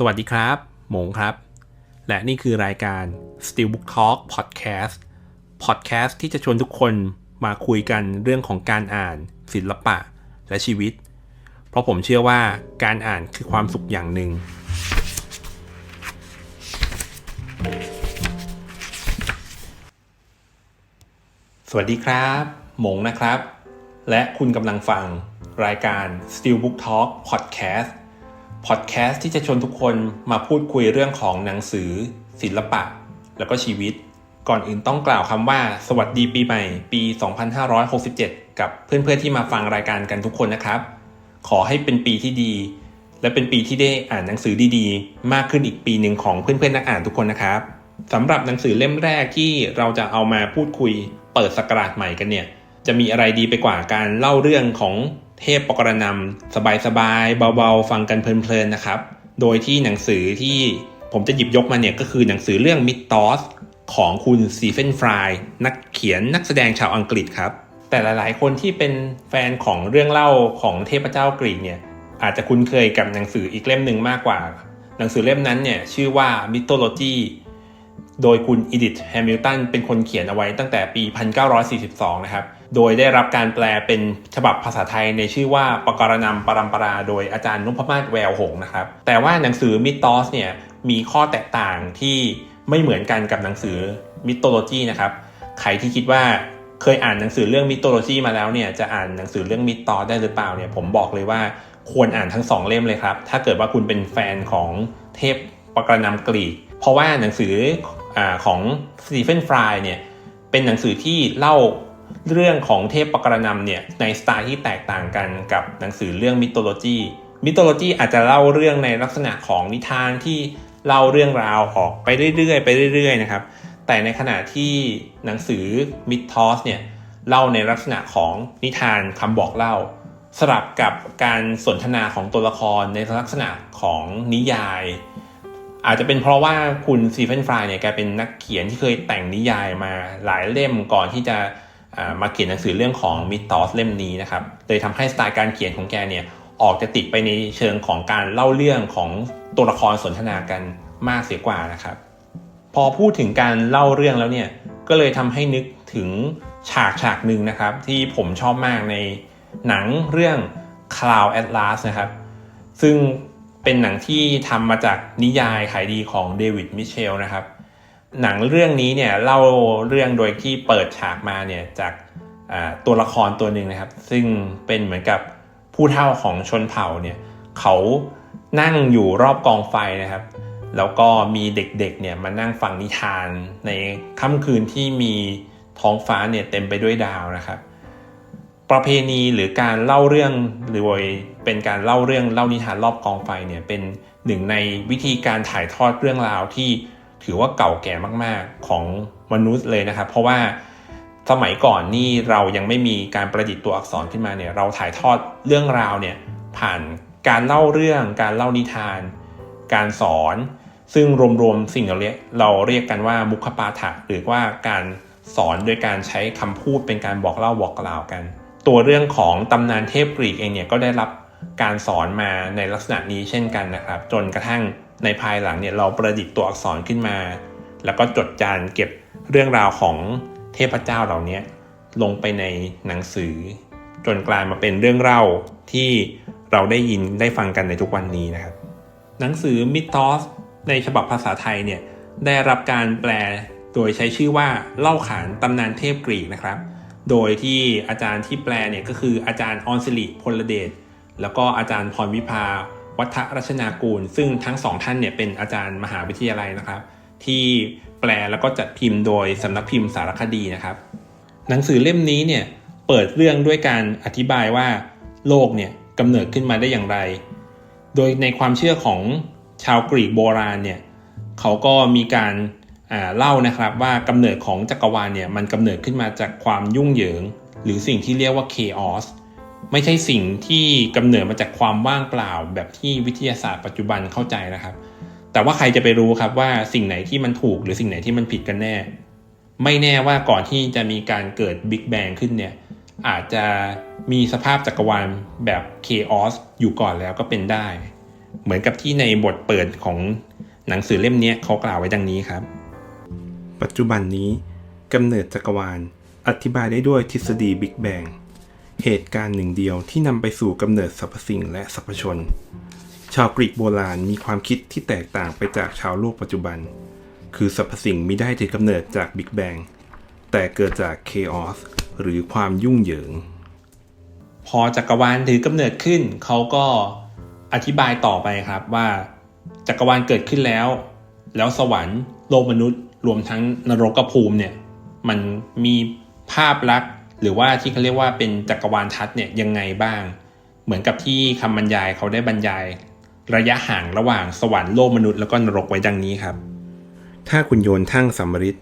สวัสดีครับ หมงครับ และนี่คือรายการ Steel Book Talk Podcast Podcast ที่จะชวนทุกคนมาคุยกันเรื่องของการอ่าน ศิลปะและชีวิต เพราะผมเชื่อว่าการอ่านคือความสุขอย่างหนึ่ง สวัสดีครับ หมงนะครับ และคุณกำลังฟังรายการ Steel Book Talk Podcast พอดแคสต์ที่จะชวนทุกคนมาพูดคุยเรื่องของหนังสือ ศิลปะ แล้วก็ชีวิต ก่อนอื่นต้องกล่าวคำว่า สวัสดีปีใหม่ ปี 2567 กับเพื่อนๆที่มาฟังรายการกันทุกคนนะครับ ขอให้เป็นปีที่ดี และเป็นปีที่ได้อ่านหนังสือดีๆ มากขึ้นอีกปีหนึ่งของเพื่อนๆนักอ่านทุกคนนะครับสำหรับหนังสือเล่มแรกที่เราจะเอามาพูดคุย เปิดสกราชใหม่กันเนี่ยจะมีอะไรดีไปกว่าการเล่าเรื่องของ เทพปกรณำสบายๆเบาๆ ฟังกันเพลินๆนะครับ โดยที่หนังสือที่ผมจะหยิบยกมาเนี่ยก็คือหนังสือเรื่องมิ t ตอสของคุณซีเฟนฟรายนักเขียนนักแสดงชาวอังกฤษครับ แต่หลายๆ คนที่เป็นแฟนของเรื่องเล่าของเทพเจ้ากรีกเนี่ยอาจจะคุ้นเคยกับหนังสืออีกเล่มหนึ่งมากกว่า หนังสือเล่มนั้นเนี่ยชื่อว่า Mythology โดยคุณอีดิธแฮมิลตันเป็นคนเขียนเอาไว้ตั้งแต่ปี 1942 นะครับ โดยได้รับการแปลเป็นฉบับภาษาไทยในชื่อว่าปกรณำปรัมปรา โดยอาจารย์นุพมาศแววหงนะครับ แต่ว่าหนังสือมิตอสเนี่ยมีข้อแตกต่างที่ไม่เหมือนกันกับหนังสือมิโตโลจีนะครับ ใครที่คิดว่าเคยอ่านหนังสือเรื่องมิโตโลจีมาแล้วเนี่ยจะอ่านหนังสือเรื่องมิตอสได้หรือเปล่าเนี่ยผมบอกเลยว่าควรอ่านทั้งสองเล่มเลยครับ ถ้าเกิดว่าคุณเป็นแฟนของเทพปกรณำกรีก เพราะว่าหนังสืออของสตีเฟนฟรายเนี่ยเป็นหนังสือที่เล่า เรื่องของเทพปกรณำเนี่ยในสไตล์ที่แตกต่างกันกับหนังสือเรื่องมิโตโลจีมิโตโลจีอาจจะเล่าเรื่องในลักษณะของนิทานที่เล่าเรื่องราวออกไปเรื่อยๆไปเรื่อยๆนะครับ แต่ในขณะที่หนังสือมิทอสเนี่ยเล่าในลักษณะของนิทานคำบอกเล่า สลับกับการสนทนาของตัวละครในลักษณะของนิยาย อาจจะเป็นเพราะว่าคุณซีเฟนฟรายเนี่ยแกเป็นนักเขียนที่เคยแต่งนิยายมาหลายเล่มก่อนที่จะ มาเขียนหนังสือเรื่องของมิทอสเล่มนี้นะครับเลยทำให้สไตล์การเขียนของแกเนี่ยออกจะติดไปในเชิงของการเล่าเรื่องของตัวละครสนทนากันมากเสียกว่านะครับ พอพูดถึงการเล่าเรื่องแล้วเนี่ยก็เลยทำให้นึกถึงฉากฉากหนึ่งนะครับ ที่ผมชอบมากในหนังเรื่อง Cloud Atlas นะครับ ซึ่งเป็นหนังที่ทำมาจากนิยายขายดีของเดวิดมิเชลนะครับ หนังเรื่องนี้เนี่ยเล่าเรื่องโดยที่เปิดฉากมาเนี่ยจากตัวละครตัวหนึ่งนะครับ ซึ่งเป็นเหมือนกับผู้เฒ่าของชนเผ่าเนี่ยเขานั่งอยู่รอบกองไฟนะครับ แล้วก็มีเด็กๆเนี่ยมานั่งฟังนิทานในค่ำคืนที่มีท้องฟ้าเนี่ยเต็มไปด้วยดาวนะครับ ประเพณีหรือการเล่าเรื่องหรือเป็นการเล่าเรื่องเล่านิทานรอบกองไฟเนี่ยเป็นหนึ่งในวิธีการถ่ายทอดเรื่องราวที่ ถือว่าเก่าแก่มากๆของมนุษย์เลยนะครับ เพราะว่าสมัยก่อนนี่เรายังไม่มีการประดิษฐ์ตัวอักษรขึ้นมาเนี่ยเราถ่ายทอดเรื่องราวเนี่ยผ่านการเล่าเรื่อง การเล่านิทาน การสอน ซึ่งรวมๆสิ่งเราเรียกเราเรียกกันว่ามุขปาฐะหรือว่าการสอนโดยการใช้คำพูดเป็นการบอกเล่าบอกกล่าวกัน ตัวเรื่องของตำนานเทพกรีกเองเนี่ยก็ได้รับการสอนมาในลักษณะนี้เช่นกันนะครับ จนกระทั่ง ในภายหลังเนี่ยเราประดิษฐ์ตัวอักษรขึ้นมา แล้วก็จดจานเก็บเรื่องราวของเทพเจ้าเหล่านี้ลงไปในหนังสือ จนกลายมาเป็นเรื่องเล่าที่เราได้ยินได้ฟังกันในทุกวันนี้นะครับ หนังสือมิทอสในฉบับภาษาไทยเนี่ยได้รับการแปลโดยใช้ชื่อว่าเล่าขานตำนานเทพกรีกนะครับ โดยที่อาจารย์ที่แปลเนี่ยก็คืออาจารย์ออนสิริพลเดชแล้วก็อาจารย์พรวิภา วัฒรัชนากูล ซึ่งทั้งสองท่านเนี่ยเป็นอาจารย์มหาวิทยาลัยนะครับ ที่แปลแล้วก็จัดพิมพ์โดยสำนักพิมพ์สารคดีนะครับ หนังสือเล่มนี้เนี่ยเปิดเรื่องด้วยการอธิบายว่าโลกเนี่ยกำเนิดขึ้นมาได้อย่างไร โดยในความเชื่อของชาวกรีกโบราณเนี่ยเขาก็มีการเล่านะครับว่ากำเนิดของจักรวาลเนี่ยมันกำเนิดขึ้นมาจากความยุ่งเหยิง หรือสิ่งที่เรียกว่า chaos ไม่ใช่สิ่งที่กำเนิดมาจากความว่างเปล่า แบบที่วิทยาศาสตร์ปัจจุบันเข้าใจนะครับ แต่ว่าใครจะไปรู้ครับว่าสิ่งไหนที่มันถูกหรือสิ่งไหนที่มันผิดกันแน่ ไม่แน่ว่าก่อนที่จะมีการเกิดบิ๊กแบงขึ้นเนี่ยอาจจะมีสภาพจักรวาลแบบ chaos อยู่ก่อนแล้วก็เป็นได้ เหมือนกับที่ในบทเปิดของหนังสือเล่มนี้เขากล่าวไว้ดังนี้ครับ ปัจจุบันนี้กำเนิดจักรวาลอธิบายได้ด้วยทฤษฎีบิ๊กแบง เหตุการณ์หนึ่งเดียวที่นำไปสู่กำเนิดสรรพสิ่งและสรรพชน ชาวกรีกโบราณมีความคิดที่แตกต่างไปจากชาวโลกปัจจุบัน คือสรรพสิ่งไมิได้ถือกำเนิดจากบิ๊กแบงแต่เกิดจากเคออสหรือความยุ่งเหยิง พอจักรวาลถือกำเนิดขึ้น เขาก็อธิบายต่อไปครับว่า จักรวาลเกิดขึ้นแล้ว แล้วสวรรค์โลกมนุษย์รวมทั้งนรกภูมิเนี่ยมันมีภาพลักษณ์ หรือว่าที่เขาเรียกว่าเป็นจักรวาลทัศน์เนี่ยยังไงบ้าง เหมือนกับที่คำบรรยายเขาได้บรรยาย ระยะห่างระหว่างสวรรค์โลกมนุษย์แล้วก็นรกไว้ดังนี้ครับ ถ้าคุณโยนทั้งสัมมริต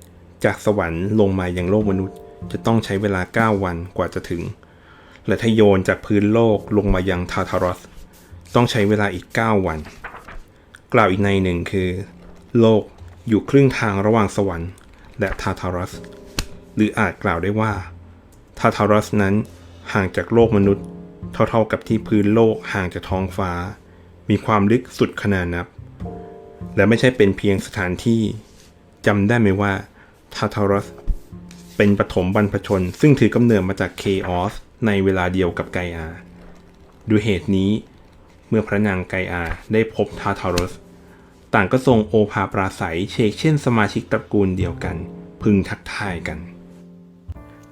จากสวรรค์ลงมายังโลกมนุษย์ จะต้องใช้เวลา 9 วันกว่าจะถึง และถ้าโยนจากพื้นโลกลงมายังทาทารอสต้องใช้เวลาอีก 9 วัน กล่าวอีกในหนึ่งคือ โลกอยู่ครึ่งทางระหว่างสวรรค์ และทาทารอสหรืออาจกล่าวได้ว่า ทาทารอสนั้นห่างจากโลกมนุษย์ เท่าๆกับที่พื้นโลกห่างจากท้องฟ้า มีความลึกสุดขนาดนับ และไม่ใช่เป็นเพียงสถานที่จำได้ไหมว่าทาทารอสเป็นปฐมบรรพชน ซึ่งถือกำเนิดมาจากเคออสในเวลาเดียวกับไกอาด้วยเหตุนี้ เมื่อพระนางไกอาได้พบทาทารอสต่างก็ทรงโอภาปราศัยเชกเช่นสมาชิกตระกูลเดียวกัน พึงทักทายกัน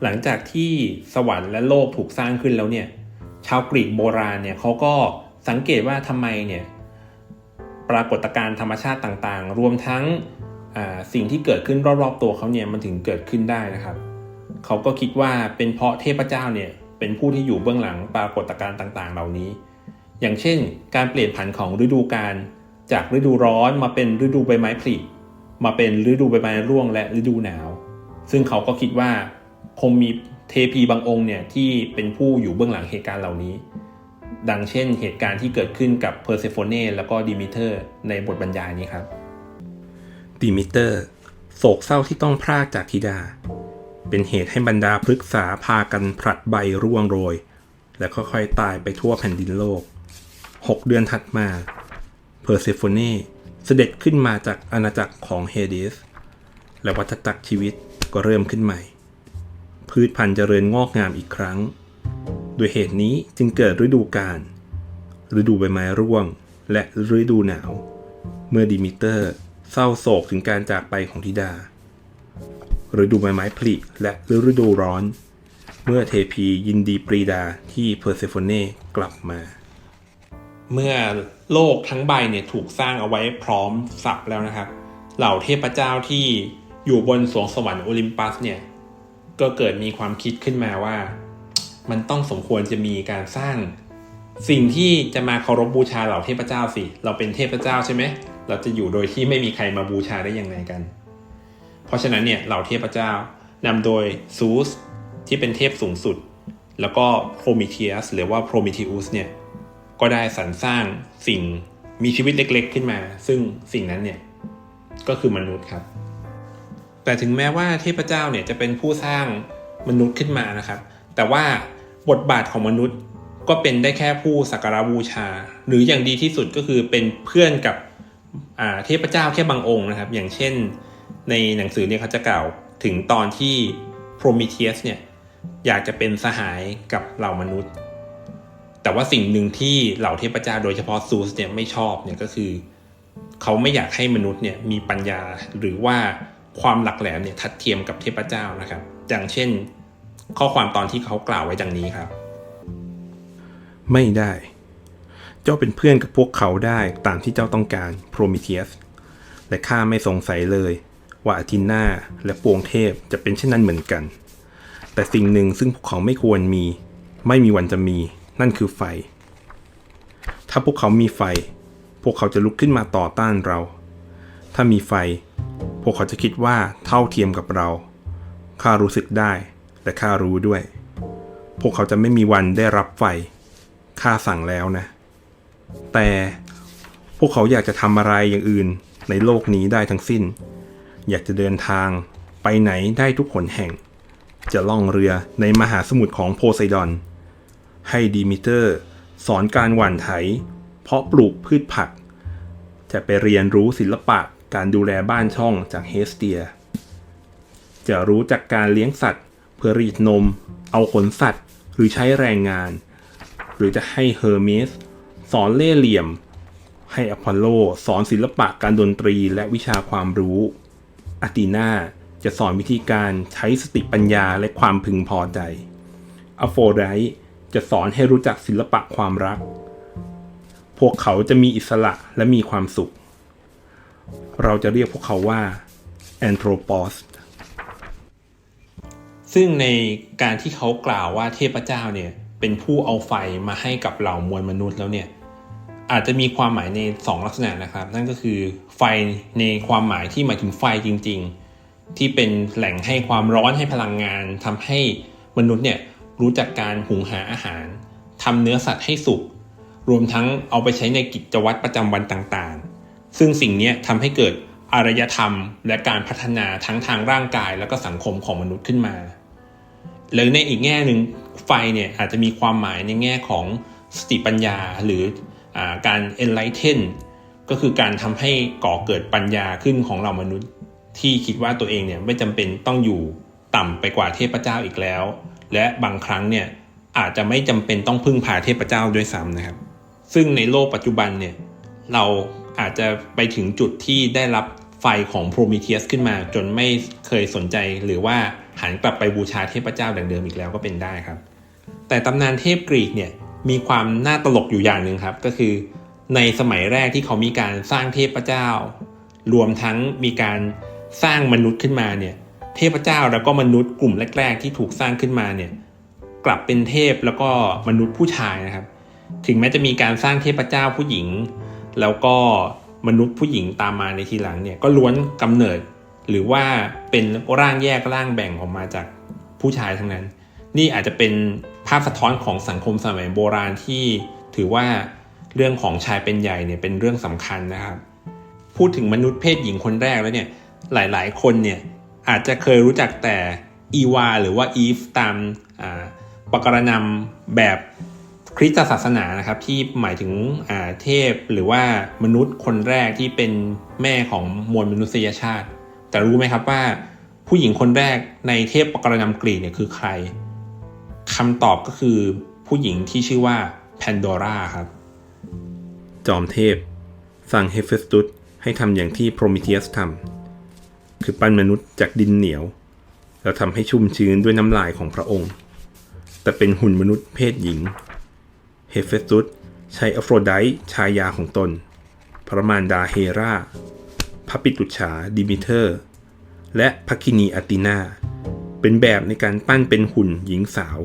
หลังจากที่สวรรค์และโลกถูกสร้างขึ้นแล้วเนี่ยชาวกรีกโบราณเนี่ยเขาก็สังเกตว่าทำไมเนี่ยปรากฏการณ์ธรรมชาติต่างๆ รวมทั้งสิ่งที่เกิดขึ้นรอบๆตัวเขาเนี่ยมันถึงเกิดขึ้นได้นะครับเขาก็คิดว่าเป็นเพราะเทพเจ้าเนี่ยเป็นผู้ที่อยู่เบื้องหลังปรากฏการณ์ต่างๆ เหล่านี้ อย่างเช่น การเปลี่ยนผันของฤดูกาลจากฤดูร้อนมาเป็นฤดูใบไม้ผลิมาเป็นฤดูใบไม้ร่วงและฤดูหนาว ซึ่งเขาก็คิดว่า คงมีเทพีบางองค์เนี่ยที่เป็นผู้อยู่เบื้องหลังเหตุการณ์เหล่านี้ ดังเช่นเหตุการณ์ที่เกิดขึ้นกับเพอร์เซโฟเนแล้วก็ดิมิเตอร์ในบทบรรยายนี้ครับดิมิเตอร์โศกเศร้าที่ต้องพรากจากธิดา เป็นเหตุให้บรรดาพฤกษาพากันผลัดใบร่วงโรย และค่อยๆตายไปทั่วแผ่นดินโลกหกเดือนถัดมาเพอร์เซโฟเนเสด็จขึ้นมาจากอาณาจักรของเฮเดสและวัฏจักรชีวิตก็เริ่มขึ้นใหม่ พืชพันธุ์เจริญงอกงามอีกครั้ง โดยเหตุนี้จึงเกิดฤดูกาลฤดูใบไม้ร่วง และฤดูหนาว เมื่อดิมิเตอร์เศร้าโศกถึงการจากไปของธิดา ฤดูใบไม้ผลิและฤดูร้อน เมื่อเทพียินดีปรีดาที่เพอร์เซโฟเน่กลับมา เมื่อโลกทั้งใบเนี่ยถูกสร้างเอาไว้พร้อมสับแล้วนะครับ เหล่าเทพเจ้าที่อยู่บนสวงสวรรค์โอลิมปัสเนี่ย ก็เกิดมีความคิดขึ้นมาว่า มันต้องสมควรจะมีการสร้าง สิ่งที่จะมาเคารพบบูชาเหล่าเทพเจ้าสิ เราเป็นเทพเจ้าใช่ไหมเราจะอยู่โดยที่ไม่มีใครมาบูชาได้ยังไงกัน เพราะฉะนั้นเนี่ยเหล่าเทพเจ้านำโดยซูสที่เป็นเทพสูงสุด แล้วก็โพรมิเทียสหรือว่าโพรมิทิอุสเนี่ยก็ได้สรรสร้างสิ่งมีชีวิตเล็กๆ ขึ้นมา ซึ่งสิ่งนั้นเนี่ยก็คือมนุษย์ครับ แต่ถึงแม้ว่าเทพเจ้าเนี่ยจะเป็นผู้สร้างมนุษย์ขึ้นมานะครับ แต่ว่าบทบาทของมนุษย์ก็เป็นได้แค่ผู้สักการบูชา หรืออย่างดีที่สุดก็คือเป็นเพื่อนกับเทพเจ้าแค่บางองค์นะครับ อย่างเช่นในหนังสือเนี่ยเขาจะกล่าวถึงตอนที่โพรมิเทียสเนี่ยอยากจะเป็นสหายกับเหล่ามนุษย์ แต่ว่าสิ่งหนึ่งที่เหล่าเทพเจ้าโดยเฉพาะซูสเนี่ยไม่ชอบเนี่ยก็คือ เขาไม่อยากให้มนุษย์เนี่ยมีปัญญาหรือว่า ความหลักแหลมเนี่ยทัดเทียมกับเทพเจ้านะครับ อย่างเช่น ข้อความตอนที่เขากล่าวไว้ดังนี้ครับ ไม่ได้ เจ้าเป็นเพื่อนกับพวกเขาได้ตามที่เจ้าต้องการโพรมิเทียสและข้าไม่สงสัยเลย ว่าอาทินนาและปวงเทพจะเป็นเช่นนั้นเหมือนกัน แต่สิ่งหนึ่งซึ่งพวกเขาไม่ควรมี ไม่มีวันจะมี นั่นคือไฟ ถ้าพวกเขามีไฟ พวกเขาจะลุกขึ้นมาต่อต้านเรา ถ้ามีไฟ พวกเขาจะคิดว่าเท่าเทียมกับเรา ข้ารู้สึกได้ และข้ารู้ด้วย พวกเขาจะไม่มีวันได้รับไฟ ข้าสั่งแล้วนะ แต่พวกเขาอยากจะทำอะไรอย่างอื่นในโลกนี้ได้ทั้งสิ้น อยากจะเดินทางไปไหนได้ทุกหนแห่ง จะล่องเรือในมหาสมุทรของโพไซดอน ให้ดีมิเตอร์ สอนการหว่านไถ เพาะปลูกพืชผัก จะไปเรียนรู้ศิลปะ การดูแลบ้านช่องจากเฮสเตีย จะรู้จากการเลี้ยงสัตว์ เพื่อรีดนม เอาขนสัตว์ หรือใช้แรงงาน หรือจะให้เฮอร์เมสสอนเล่เหลี่ยม ให้อพอลโลสอนศิลปะการดนตรีและวิชาความรู้อาตีนาจะสอนวิธีการใช้สติปัญญาและความพึงพอใจอโฟไดจะสอนให้รู้จักศิลปะความรัก พวกเขาจะมีอิสระและมีความสุข เราจะเรียกพวกเขาว่าแอนโทรปอสซึ่งในการที่เขากล่าวว่าเทพเจ้าเนี่ยเป็นผู้เอาไฟมาให้กับเหล่ามวลมนุษย์แล้วเนี่ยอาจจะมีความหมายใน 2 ลักษณะนะครับ นั่นก็คือไฟในความหมายที่หมายถึงไฟจริง ๆ ที่เป็นแหล่งให้ความร้อนให้พลังงานทำให้มนุษย์เนี่ยรู้จักการหุงหาอาหารทำเนื้อสัตว์ให้สุกรวมทั้งเอาไปใช้ในกิจวัตรประจำวันต่างๆ ซึ่งสิ่งนี้ทำให้เกิดอารยธรรม และการพัฒนาทั้งทางร่างกายแล้วก็สังคมของมนุษย์ขึ้นมา หรือในอีกแง่หนึ่งไฟเนี่ยอาจจะมีความหมายในแง่ของสติปัญญาหรืออการ enlighten ก็คือการทำให้ก่อเกิดปัญญาขึ้นของเรามนุษย์ ที่คิดว่าตัวเองเนี่ยไม่จำเป็นต้องอยู่ต่ำไปกว่าเทพเจ้าอีกแล้ว และบางครั้งเนี่ยอาจจะไม่จำเป็นต้องพึ่งพาเทพเจ้าด้วยซ้ำนะครับ ซึ่งในโลกปัจจุบันเนี่ยเรา อาจจะไปถึงจุดที่ได้รับไฟของโพรมิเทียสขึ้นมา จนไม่เคยสนใจหรือว่าหันกลับไปบูชาเทพเจ้าดังเดิมอีกแล้วก็เป็นได้ครับ แต่ตำนานเทพกรีกเนี่ยมีความน่าตลกอยู่อย่างหนึ่งครับก็คือ ในสมัยแรกที่เขามีการสร้างเทพเจ้า รวมทั้งมีการสร้างมนุษย์ขึ้นมาเนี่ยเทพเจ้าแล้วก็มนุษย์กลุ่มแรก ๆ ที่ถูกสร้างขึ้นมาเนี่ยกลับเป็นเทพแล้วก็มนุษย์ผู้ชายนะครับ ถึงแม้จะมีการสร้างเทพเจ้าผู้หญิง แล้วก็มนุษย์ผู้หญิงตามมาในทีหลังเนี่ยก็ล้วนกำเนิด หรือว่าเป็นร่างแยกร่างแบ่งออกมาจากผู้ชายทั้งนั้น นี่อาจจะเป็นภาพสะท้อนของสังคมสมัยโบราณที่ถือว่าเรื่องของชายเป็นใหญ่เนี่ยเป็นเรื่องสำคัญนะครับ พูดถึงมนุษย์เพศหญิงคนแรกแล้วเนี่ยหลายๆ คนเนี่ยอาจจะเคยรู้จักแต่อีวาหรือว่าอีฟตามปกรณำแบบ คริสตศาสนานะครับที่หมายถึงเทพหรือว่ามนุษย์คนแรกที่เป็นแม่ของมวลมนุษยชาติ แต่รู้ไหมครับว่า ผู้หญิงคนแรกในเทพปกรณำกรีกเนี่ยคือใครคำตอบก็คือผู้หญิงที่ชื่อว่าแพนโดราครับ จอมเทพ สั่งเฮเฟสตุสให้ทำอย่างที่โพรมิเทียสทำคือปั้นมนุษย์จากดินเหนียว แล้วทำให้ชุ่มชื้นด้วยน้ำลายของพระองค์ แต่เป็นหุ่นมนุษย์เพศหญิง เฮเฟสตุสใช้อโฟรไดต์ชายาของตน พระมารดาเฮราพระปิตุฉาดิมิเทอร์ และพระคินีอาตินา เป็นแบบในการปั้นเป็นหุ่นหญิงสาว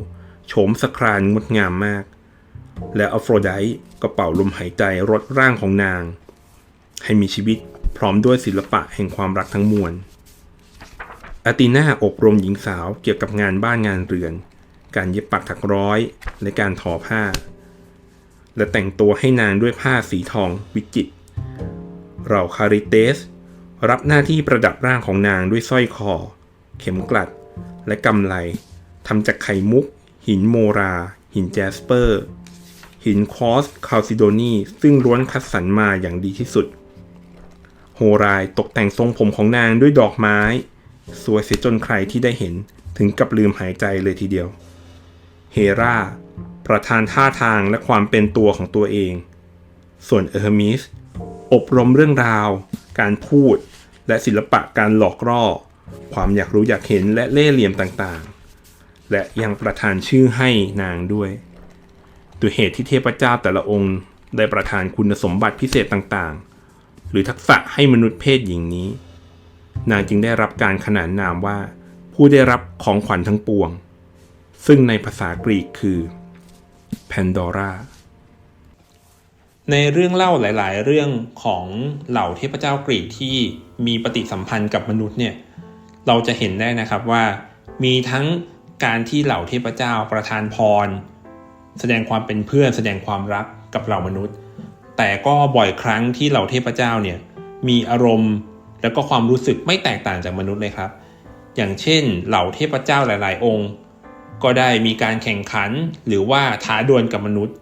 โฉมสครานงดงามมาก และอโฟรไดต์ก็เป่าลมหายใจรดร่างของนาง ให้มีชีวิตพร้อมด้วยศิลปะแห่งความรักทั้งมวลอาตินาอบรมหญิงสาวเกี่ยวกับงานบ้านงานเรือน การเย็บปักถักร้อย และการทอผ้า และแต่งตัวให้นางด้วยผ้าสีทองวิจิตรเราคาริเตส รับหน้าที่ประดับร่างของนางด้วยสร้อยคอ เข็มกลัด และกำไลทำจากไข่มุก หินโมรา หินแจสเปอร์ หินคอสคาลซิโดนีซึ่งล้วนคัดสรรมาอย่างดีที่สุด โฮรายตกแต่งทรงผมของนางด้วยดอกไม้ สวยเสียจนใครที่ได้เห็นถึงกับลืมหายใจเลยทีเดียว เฮรา ประธานท่าทางและความเป็นตัวของตัวเอง ส่วนเออร์มิสอบรมเรื่องราว การพูด และศิลปะการหลอกล่อ ความอยากรู้อยากเห็นและเล่ห์เหลี่ยมต่างๆ และยังประทานชื่อให้นางด้วยด้วยเหตุที่เทพเจ้าแต่ละองค์ได้ประทานคุณสมบัติพิเศษต่างๆ หรือทักษะให้มนุษย์เพศหญิงนี้ นางจึงได้รับการขนานนามว่า ผู้ได้รับของขวัญทั้งปวง ซึ่งในภาษากรีกคือ แพนดอราในเรื่องเล่าหลาย ๆ เรื่องของเหล่าเทพเจ้ากรีกที่มีปฏิสัมพันธ์กับมนุษย์เนี่ยเราจะเห็นได้นะครับว่า มีทั้งการที่เหล่าเทพเจ้าประทานพร แสดงความเป็นเพื่อนแสดงความรักกับเหล่ามนุษย์ แต่ก็บ่อยครั้งที่เหล่าเทพเจ้าเนี่ยมีอารมณ์และก็ความรู้สึกไม่แตกต่างจากมนุษย์เลยครับ อย่างเช่น เหล่าเทพเจ้าหลาย ๆ องค์ ก็ได้มีการแข่งขันหรือว่าท้าดวลกับมนุษย์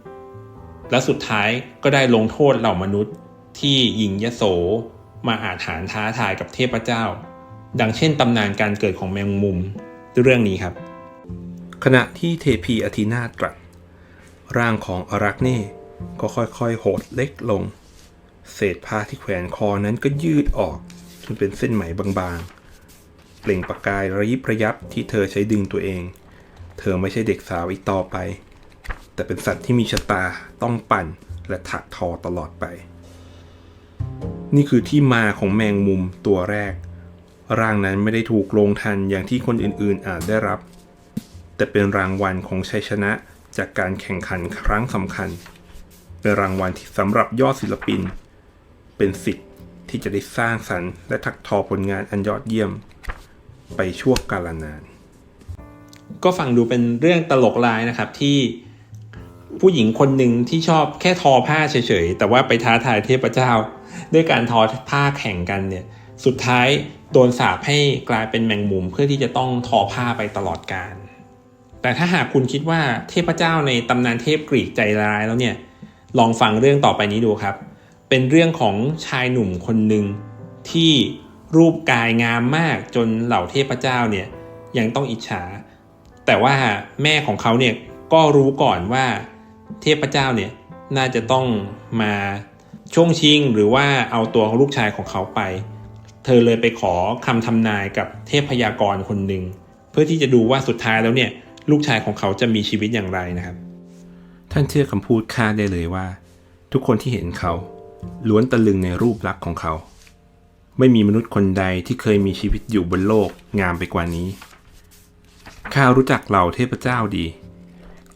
และสุดท้ายก็ได้ลงโทษเหล่ามนุษย์ ที่ยิงยโสมาอาถานท้าทายกับเทพเจ้า ดังเช่นตำนานการเกิดของแมงมุมเรื่องนี้ครับ ขณะที่เทพีอธีนาตรัสร่างของอารักเน่ก็ค่อยๆ โหดเล็กลง เศษผ้าที่แขวนคอนั้นก็ยืดออกจนเป็นเส้นไหมบางๆ เปล่งประกายระยิบระยับที่เธอใช้ดึงตัวเอง เธอไม่ใช่เด็กสาวอีกต่อไป แต่เป็นสัตว์ที่มีชะตาต้องปั่นและถักทอตลอดไป นี่คือที่มาของแมงมุมตัวแรก ร่างนั้นไม่ได้ถูกลงทันอย่างที่คนอื่นๆอาจได้รับ แต่เป็นรางวัลของชัยชนะจากการแข่งขันครั้งสำคัญ เป็นรางวัลที่สำหรับยอดศิลปิน เป็นสิทธิ์ที่จะได้สร้างสรรค์และถักทอผลงานอันยอดเยี่ยม ไปชั่วกาลนาน ก็ฟังดูเป็นเรื่องตลกร้ายนะครับที่ผู้หญิงคนหนึ่งที่ชอบแค่ทอผ้าเฉยๆ แต่ว่าไปท้าทายเทพเจ้า ด้วยการทอผ้าแข่งกันเนี่ย สุดท้ายโดนสาปให้กลายเป็นแมงมุมเพื่อที่จะต้องทอผ้าไปตลอดกาล แต่ถ้าหากคุณคิดว่าเทพเจ้าในตำนานเทพกรีกใจร้ายแล้วเนี่ย ลองฟังเรื่องต่อไปนี้ดูครับ เป็นเรื่องของชายหนุ่มคนหนึ่งที่รูปกายงามมากจนเหล่าเทพเจ้าเนี่ยยังต้องอิจฉา แต่ว่าแม่ของเขาเนี่ยก็รู้ก่อนว่าเทพเจ้าเนี่ยน่าจะต้องมาช่วงชิงหรือว่าเอาตัวของลูกชายของเขาไป เธอเลยไปขอคำทำนายกับเทพพยากรณ์คนหนึ่งเพื่อที่จะดูว่าสุดท้ายแล้วเนี่ยลูกชายของเขาจะมีชีวิตอย่างไรนะครับ ท่านเชื่อคำพูดข้าได้เลยว่า ทุกคนที่เห็นเขา ล้วนตะลึงในรูปลักษณ์ของเขา ไม่มีมนุษย์คนใดที่เคยมีชีวิตอยู่บนโลกงามไปกว่านี้ ข้ารู้จักเหล่าเทพเจ้าดี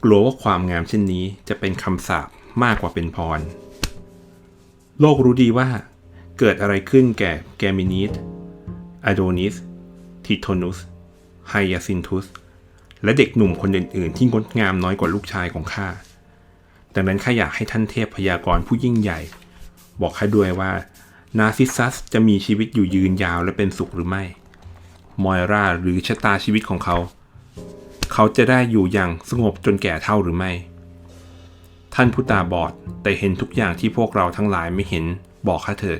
กลัวว่าความงามเช่นนี้จะเป็นคำสาปมากกว่าเป็นพร โลกรู้ดีว่า เกิดอะไรขึ้นแก่แกมินิสอโดนิส ทิโทนุส ไฮยาซินทุส และเด็กหนุ่มคนอื่น ๆ ที่งดงามน้อยกว่าลูกชายของข้า ดังนั้นข้าอยากให้ท่านเทพพยากรณ์ผู้ยิ่งใหญ่ บอกข้าด้วยว่า นาซิซัสจะมีชีวิตอยู่ยืนยาวและเป็นสุขหรือไม่ มอยราหรือชะตาชีวิตของเขา เขาจะได้อยู่อย่างสงบจนแก่เท่าหรือไม่ ท่านผู้ตาบอดแต่เห็นทุกอย่างที่พวกเราทั้งหลายไม่เห็นบอกข้าเถิด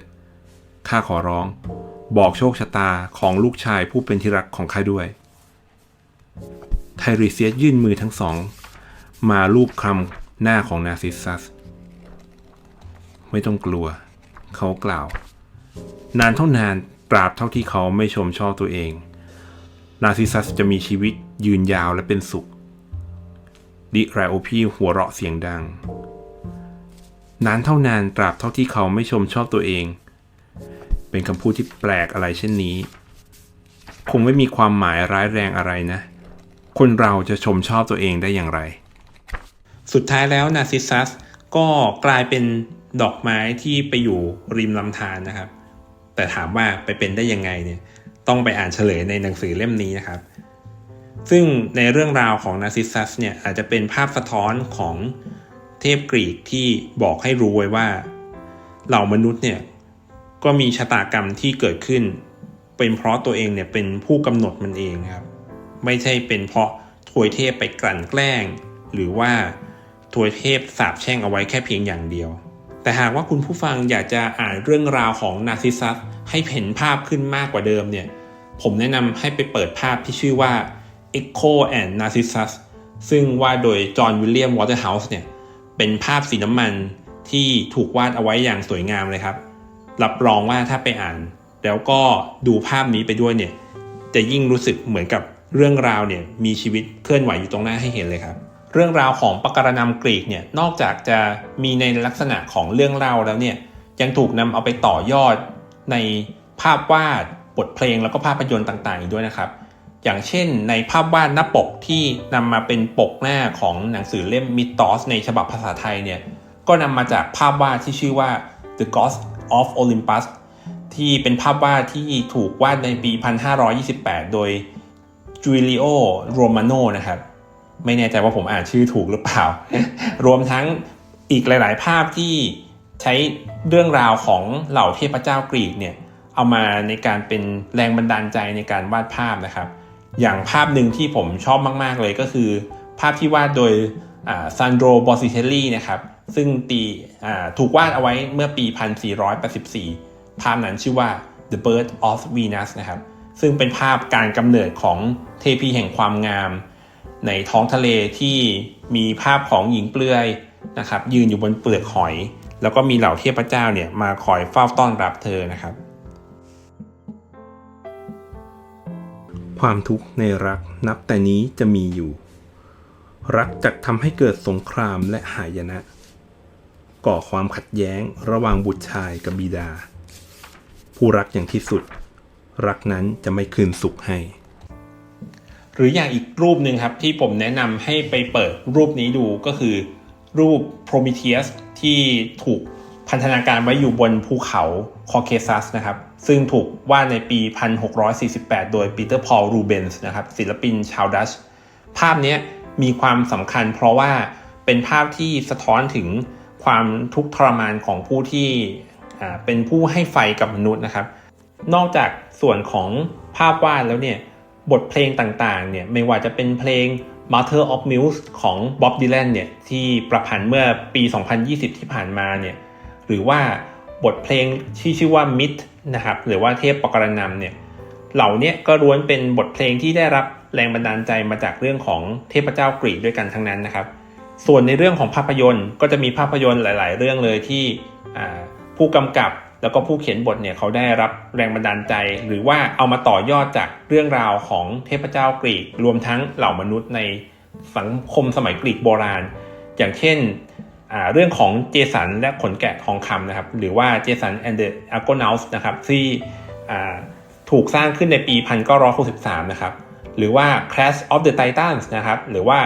ข้าขอร้อง บอกโชคชะตาของลูกชายผู้เป็นที่รักของข้าด้วย ไทริเซียสยื่นมือทั้งสอง มาลูบคลำหน้าของนาซิสซัส ไม่ต้องกลัว เขากล่าว นานเท่านานตราบเท่าที่เขาไม่ชมชอบตัวเอง นาซิซัสจะมีชีวิตยืนยาวและเป็นสุข ดิไรโอพีหัวเราะเสียงดัง นานเท่านานตราบเท่าที่เขาไม่ชมชอบตัวเอง เป็นคำพูดที่แปลกอะไรเช่นนี้ คงไม่มีความหมายร้ายแรงอะไรนะ คนเราจะชมชอบตัวเองได้อย่างไร สุดท้ายแล้วนาซิซัสก็กลายเป็นดอกไม้ที่ไปอยู่ริมลำธารนะครับ แต่ถามว่าไปเป็นได้ยังไงเนี่ย ต้องไปอ่านเฉลยในหนังสือเล่มนี้นะครับ ซึ่งในเรื่องราวของนาซิสซัสเนี่ยอาจจะเป็นภาพสะท้อนของเทพกรีกที่บอกให้รู้ไว้ว่า เหล่ามนุษย์เนี่ยก็มีชะตากรรมที่เกิดขึ้น เป็นเพราะตัวเองเนี่ยเป็นผู้กำหนดมันเองครับ ไม่ใช่เป็นเพราะทวยเทพไปกลั่นแกล้ง หรือว่าทวยเทพสาบแช่งเอาไว้แค่เพียงอย่างเดียว แต่หากว่าคุณผู้ฟังอยากจะอ่านเรื่องราวของนาซิซัสให้เห็นภาพขึ้นมากกว่าเดิมเนี่ย ผมแนะนำให้ไปเปิดภาพที่ชื่อว่า Echo and Narcissus ซึ่งวาดโดยจอห์นวิลเลียมวอเตอร์เฮาส์เนี่ย เป็นภาพสีน้ำมันที่ถูกวาดเอาไว้อย่างสวยงามเลยครับ รับรองว่าถ้าไปอ่าน แล้วก็ดูภาพนี้ไปด้วยเนี่ย จะยิ่งรู้สึกเหมือนกับเรื่องราวเนี่ยมีชีวิตเคลื่อนไหวอยู่ตรงหน้าให้เห็นเลยครับ เรื่องราวของปการนำกรีกเนี่ยนอกจากจะมีในลักษณะของเรื่องเล่าแล้วเนี่ยยังถูกนำเอาไปต่อยอดในภาพวาดบทเพลงแล้วก็ภาพยนตร์ต่างๆอีกด้วยนะครับ อย่างเช่นในภาพวาดหน้าปกที่นำมาเป็นปกหน้าของหนังสือเล่ม Mythos ในฉบับภาษาไทยเนี่ยก็นำมาจากภาพวาดที่ชื่อว่า The Ghost of Olympus ที่เป็นภาพวาดที่ถูกวาดในปี 1528 โดย Giulio Romano นะครับ ไม่แน่ใจว่าผมอ่านชื่อถูกหรือเปล่า รวมทั้งอีกหลาย ๆ ภาพที่ใช้เรื่องราวของเหล่าเทพเจ้ากรีกเนี่ยเอามาในการเป็นแรงบันดาลใจในการวาดภาพนะครับ อย่างภาพหนึ่งที่ผมชอบมาก ๆ เลยก็คือ ภาพที่วาดโดยซันโดรบอซิเทลลี่นะครับ ซึ่งตีอ่าถูกวาดเอาไว้เมื่อปี 1484 ภาพนั้นชื่อว่า The Birth of Venus นะครับ ซึ่งเป็นภาพการกำเนิดของเทพีแห่งความงาม ในท้องทะเลที่มีภาพของหญิงเปลือยนะครับยืนอยู่บนเปลือกหอย แล้วก็มีเหล่าเทพเจ้าเนี่ยมาคอยเฝ้าต้อนรับเธอนะครับ ความทุกข์ในรักนับแต่นี้จะมีอยู่ รักจะทำให้เกิดสงครามและหายนะ ก่อความขัดแย้งระหว่างบุตรชายกับบิดา ผู้รักอย่างที่สุด รักนั้นจะไม่คืนสุขให้ หรืออย่างอีกรูปหนึ่งครับที่ผมแนะนำให้ไปเปิดรูปนี้ดูก็คือ รูป Prometheus ที่ถูกพันธนาการไว้อยู่บนภูเขาคอเคซัสนะครับ ซึ่งถูกวาดในปี 1648 โดยปีเตอร์พอลรูเบนส์นะครับศิลปินชาวดัช ภาพนี้มีความสำคัญเพราะว่าเป็นภาพที่สะท้อนถึงความทุกข์ทรมานของผู้ที่เป็นผู้ให้ไฟกับมนุษย์นะครับ นอกจากส่วนของภาพวาดแล้วเนี่ย บทเพลงต่างๆเนี่ยไม่ว่าจะเป็นเพลง Mother of Muse ของ Bob Dylan เนี่ยที่ประพันธ์เมื่อปี 2020 ที่ผ่านมาเนี่ยหรือว่าบทเพลงที่ชื่อว่า Myth นะครับหรือว่าเทพปกรณำเนี่ยเหล่านี้ก็ล้วนเป็นบทเพลงที่ได้รับแรงบันดาลใจมาจากเรื่องของเทพเจ้ากรีกด้วยกันทั้งนั้นนะครับ ส่วนในเรื่องของภาพยนตร์ก็จะมีภาพยนตร์หลาย ๆ เรื่องเลยที่ผู้กำกับ แล้วก็ผู้เขียนบทเนี่ยเขาได้รับแรงบันดาลใจ หรือว่าเอามาต่อยอดจากเรื่องราวของเทพเจ้ากรีก รวมทั้งเหล่ามนุษย์ในสังคมสมัยกรีกโบราณ อย่างเช่นเรื่องของเจสันและขนแกะทองคำนะครับ หรือว่าเจสัน and the Argonauts นะครับที่ถูกสร้างขึ้นในปี 1963 นะครับ หรือว่า Clash of the Titans นะครับ หรือว่า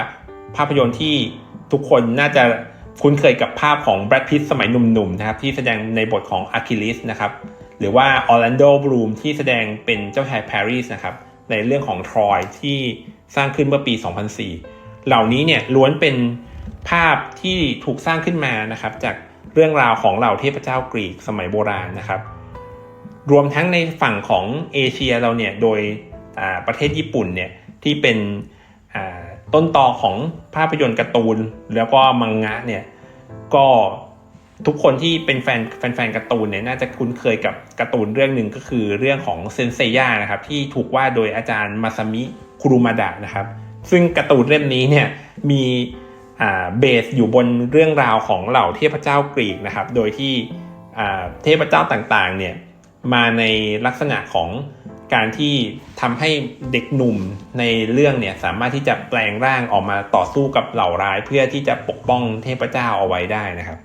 ภาพยนตร์ที่ทุกคนน่าจะ คุ้นเคยกับภาพของ Brad Pitt สมัยหนุ่มๆนะครับที่แสดงในบทของ Achilles นะครับหรือว่า Orlando Bloom ที่แสดงเป็นเจ้าชายปารีสนะครับในเรื่องของ Troy ที่สร้างขึ้นเมื่อปี 2004 เหล่านี้เนี่ยล้วนเป็นภาพที่ถูกสร้างขึ้นมานะครับจากเรื่องราวของเหล่าเทพเจ้ากรีกสมัยโบราณนะครับ รวมทั้งในฝั่งของเอเชียเราเนี่ยโดยประเทศญี่ปุ่นเนี่ยที่เป็น ต้นต่อของภาพยนตร์การ์ตูน แล้วก็มังงะเนี่ยก็ทุกคนที่เป็นแฟนแฟนการ์ตูนเนี่ยน่าจะคุ้นเคยกับการ์ตูนเรื่องหนึ่งก็คือเรื่องของเซนเซย่านะครับที่ถูกวาดโดยอาจารย์มาซามิคุรุมาดะนะครับ ซึ่งการ์ตูนเล่มนี้เนี่ยมีเบสอยู่บนเรื่องราวของเหล่าเทพเจ้ากรีกนะครับ โดยที่เทพเจ้าต่างๆเนี่ยมาในลักษณะของ การที่ทำให้เด็กหนุ่มในเรื่องเนี่ยสามารถที่จะแปลงร่างออกมาต่อสู้กับเหล่าร้ายเพื่อที่จะปกป้องเทพเจ้าเอาไว้ได้นะครับ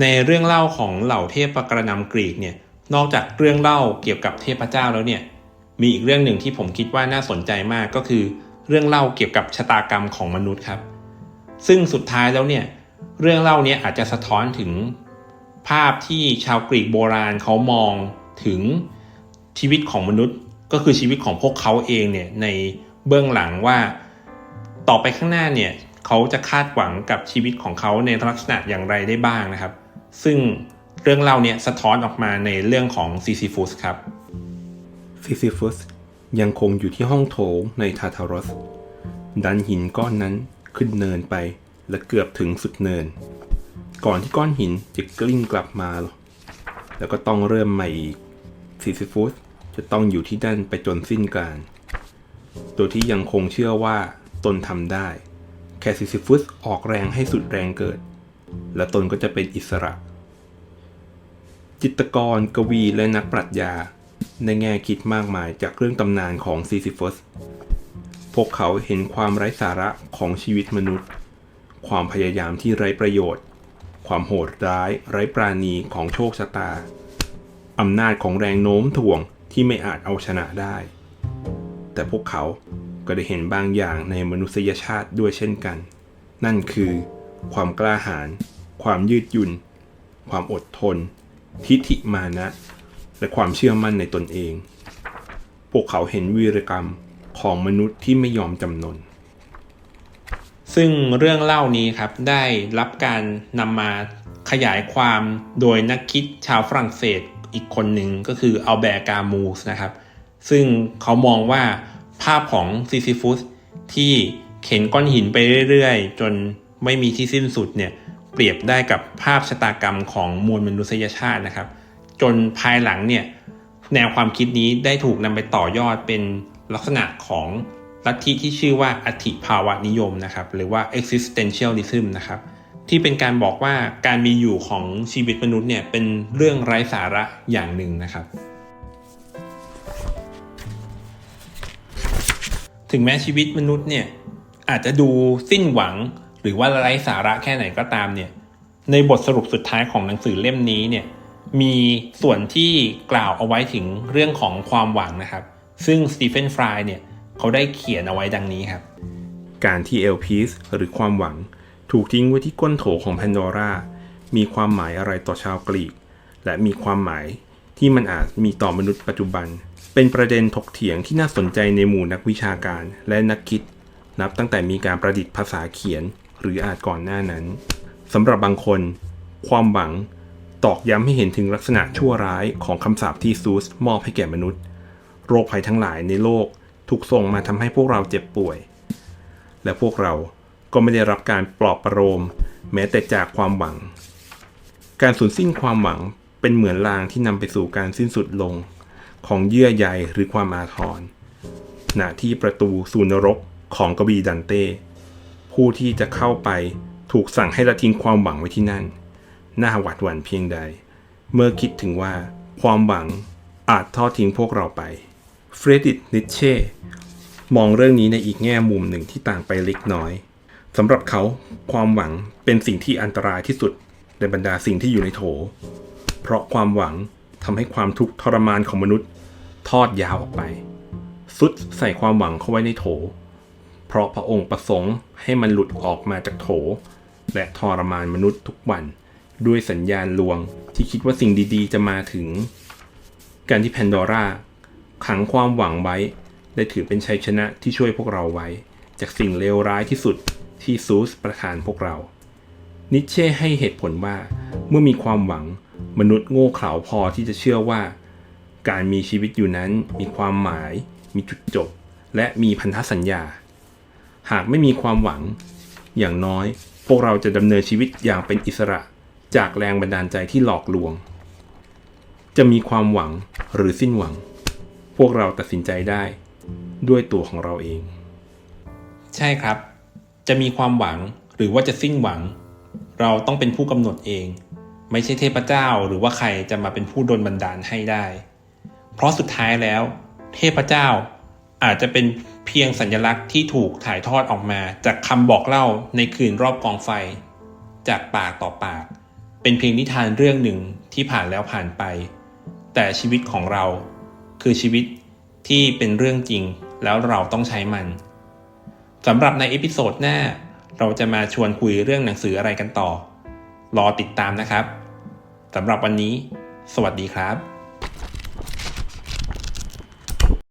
ในเรื่องเล่าของเหล่าเทพกระนำกรีกเนี่ยนอกจากเรื่องเล่าเกี่ยวกับเทพเจ้าแล้วเนี่ยมีอีกเรื่องหนึ่งที่ผมคิดว่าน่าสนใจมากก็คือ เรื่องเล่าเกี่ยวกับชะตากรรมของมนุษย์ครับ ซึ่งสุดท้ายแล้วเนี่ยเรื่องเล่าเนี้อาจจะสะท้อนถึงภาพที่ชาวกรีกโบราณเขามองถึงชีวิตของมนุษย์ ก็คือชีวิตของพวกเขาเองเนี่ยในเบื้องหลังว่าต่อไปข้างหน้าเนี่ยเขาจะคาดหวังกับชีวิตของเขาในลักษณะอย่างไรได้บ้างนะครับ ซึ่งเรื่องเล่าเนี่ยสะท้อนออกมาในเรื่องของซีซีฟูสครับซิซิฟุสยังคงอยู่ที่ห้องโถงในทาทารอสดันหินก้อนนั้น ขึ้นเนินไปและเกือบถึงสุดเนิน ก่อนที่ก้อนหินจะกลิ้งกลับมาแล้วก็ต้องเริ่มใหม่อีกซิซิฟุสจะต้องอยู่ที่นั่นไปจนสิ้นกาลโดยที่ยังคงเชื่อว่าตนทำได้ แค่ซิซิฟุสออกแรงให้สุดแรงเกิด และตนก็จะเป็นอิสระ จิตกร กวีและนักปรัชญาในแง่คิดมากมายจากเรื่องตำนานของซีซิฟัส พวกเขาเห็นความไร้สาระของชีวิตมนุษย์ ความพยายามที่ไร้ประโยชน์ ความโหดร้ายไร้ปราณีของโชคชะตา อำนาจของแรงโน้มถ่วงที่ไม่อาจเอาชนะได้ แต่พวกเขาก็ได้เห็นบางอย่างในมนุษยชาติด้วยเช่นกัน นั่นคือ ความกล้าหาญ ความยืดหยุ่น ความอดทน ทิฏฐิมานะ และความเชื่อมั่นในตนเอง พวกเขาเห็นวีรกรรม ของมนุษย์ที่ไม่ยอมจำนน ซึ่งเรื่องเล่านี้ครับได้รับการนำมาขยายความโดยนักคิดชาวฝรั่งเศสอีกคนหนึ่งก็คืออัลแบร์กามูสนะครับ ซึ่งเขามองว่าภาพของซิซิฟุสที่เข็นก้อนหินไปเรื่อยๆ จนไม่มีที่สิ้นสุดเนี่ยเปรียบได้กับภาพชะตากรรมของมวลมนุษยชาตินะครับ จนภายหลังเนี่ยแนวความคิดนี้ได้ถูกนำไปต่อยอดเป็น ลักษณะของลัทธิที่ชื่อว่าอธิภาวะนิยมนะครับ หรือว่า existentialism นะครับ ที่เป็นการบอกว่าการมีอยู่ของชีวิตมนุษย์เนี่ยเป็นเรื่องไร้สาระอย่างหนึ่งนะครับ ถึงแม้ชีวิตมนุษย์เนี่ยอาจจะดูสิ้นหวังหรือว่าไร้สาระแค่ไหนก็ตามเนี่ย ในบทสรุปสุดท้ายของหนังสือเล่มนี้เนี่ยมีส่วนที่กล่าวเอาไว้ถึงเรื่องของความหวังนะครับ ซึ่งสตีเฟนฟรายเนี่ยเขาได้เขียนเอาไว้ดังนี้ครับ การที่เอลพีสหรือความหวัง ถูกทิ้งไว้ที่ก้นโถของแพนโดรามีความหมายอะไรต่อชาวกรีก และมีความหมายที่มันอาจมีต่อมนุษย์ปัจจุบัน เป็นประเด็นถกเถียงที่น่าสนใจในหมู่นักวิชาการและนักคิด นับตั้งแต่มีการประดิษฐ์ภาษาเขียนหรืออาจก่อนหน้านั้นสำหรับบางคน ความหวังตอกย้ำให้เห็นถึงลักษณะชั่วร้ายของคำสาปที่ซูสมอบให้แก่มนุษย์ โรคภัยทั้งหลายในโลกถูกส่งมาทำให้พวกเราเจ็บป่วย และพวกเราก็ไม่ได้รับการปลอบประโลมแม้แต่จากความหวัง การสูญสิ้นความหวังเป็นเหมือนรางที่นำไปสู่การสิ้นสุดลง ของเยื่อใยหรือความอาทรณที่ประตูสู่นรกของกบีดันเต้ผู้ที่จะเข้าไปถูกสั่งให้ละทิ้งความหวังไว้ที่นั่น น่าหวาดหวั่นเพียงใด เมื่อคิดถึงว่าความหวังอาจทอดทิ้งพวกเราไป เฟรดิตนิเช่มองเรื่องนี้ในอีกแง่มุมหนึ่งที่ต่างไปเล็กน้อยสำหรับเขาความหวังเป็นสิ่งที่อันตรายที่สุดในบรรดาสิ่งที่อยู่ในโถ เพราะความหวังทำให้ความทุกข์ทรมานของมนุษย์ ทอดยาวออกไป สุดใส่ความหวังเข้าไว้ในโถ เพราะพระองค์ประสงค์ให้มันหลุดออกมาจากโถ และทรมานมนุษย์ทุกวัน ด้วยสัญญาณลวงที่คิดว่าสิ่งดีๆ จะมาถึง การที่แพนโดรา ขังความหวังไว้ได้ถือเป็นชัยชนะที่ช่วยพวกเราไว้ จากสิ่งเลวร้ายที่สุดที่ซูสประทานพวกเรา นิเช่ให้เหตุผลว่าเมื่อมีความหวังมนุษย์โง่เขลาพอที่จะเชื่อว่า การมีชีวิตอยู่นั้นมีความหมาย มีจุดจบ และมีพันธสัญญา หากไม่มีความหวัง อย่างน้อยพวกเราจะดำเนินชีวิตอย่างเป็นอิสระจากแรงบันดาลใจที่หลอกลวง จะมีความหวังหรือสิ้นหวัง พวกเราตัดสินใจได้ ด้วยตัวของเราเอง ใช่ครับ จะมีความหวังหรือว่าจะสิ้นหวัง เราต้องเป็นผู้กำหนดเอง ไม่ใช่เทพเจ้าหรือว่าใครจะมาเป็นผู้ดลบันดาลให้ได้ เพราะสุดท้ายแล้ว เทพเจ้าอาจจะเป็นเพียงสัญลักษณ์ที่ถูกถ่ายทอดออกมาจากคำบอกเล่าในคืนรอบกองไฟ จากปากต่อปาก เป็นเพียงนิทานเรื่องหนึ่งที่ผ่านแล้วผ่านไป แต่ชีวิตของเรา คือชีวิตที่เป็นเรื่องจริงแล้วเราต้องใช้มันสำหรับในเอพิโซดหน้า เราจะมาชวนคุยเรื่องหนังสืออะไรกันต่อ รอติดตามนะครับสำหรับวันนี้ สวัสดีครับ